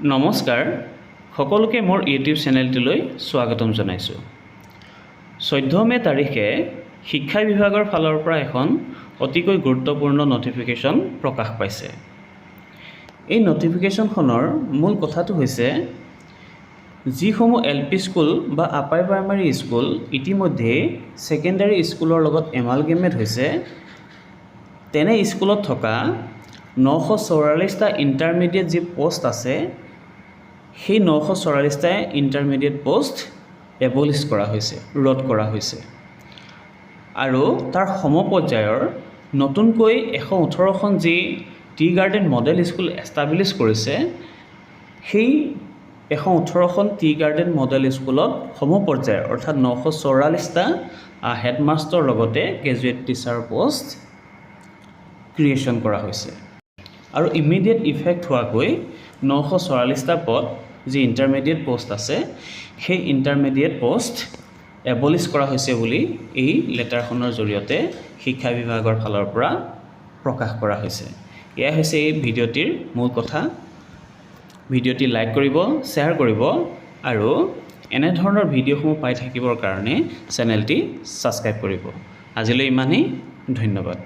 নমস্কাৰ সকলোকে মোৰ ইউটিউব চেনেলটোলৈ স্বাগতম জনাইছোঁ। চৈধ্য মে' তাৰিখে শিক্ষা বিভাগৰ ফালৰ পৰা এখন অতিকৈ গুৰুত্বপূৰ্ণ নটিফিকেশ্যন প্ৰকাশ পাইছে। এই নটিফিকেশ্যনখনৰ মূল কথাটো হৈছে যিসমূহ এল পি স্কুল বা আপাৰ প্ৰাইমাৰী স্কুল ইতিমধ্যে ছেকেণ্ডাৰী স্কুলৰ লগত এমালগেমেট হৈছে তেনে স্কুলত থকা নশ চৌৰাল্লিছটা ইণ্টাৰমিডিয়েট যি পষ্ট আছে সেই নশ চৌৰাল্লিছটা ইণ্টাৰমিডিয়েট পষ্ট এবলিছ কৰা হৈছে ৰদ কৰা হৈছে। আৰু তাৰ সমপৰ্যায়ৰ নতুনকৈ এশ ওঠৰখন যি T garden model school establish কৰিছে সেই এশ ওঠৰখন টি গাৰ্ডেন মডেল স্কুলত সমপৰ্যায়ৰ অৰ্থাৎ নশ চৌৰাল্লিছটা হেডমাষ্টৰ লগতে গ্ৰেজুৱেট টিচাৰ পষ্ট ক্ৰিয়েশ্যন কৰা হৈছে। আৰু ইমিডিয়েট ইফেক্ট হোৱাকৈ নশ চৌৰাল্লিছটা পদ যি ইণ্টাৰমিডিয়েট পষ্ট আছে সেই ইণ্টাৰমিডিয়েট পষ্ট এবলিছ কৰা হৈছে বুলি এই লেটাৰখনৰ জৰিয়তে শিক্ষা বিভাগৰ ফালৰ পৰা প্ৰকাশ কৰা হৈছে। এয়া হৈছে এই ভিডিঅ'টিৰ মূল কথা। ভিডিঅ'টি লাইক কৰিব শ্বেয়াৰ কৰিব আৰু এনেধৰণৰ ভিডিঅ'সমূহ পাই থাকিবৰ কাৰণে চেনেলটি ছাবস্ক্ৰাইব কৰিব। আজিলৈ ইমানেই ধন্যবাদ।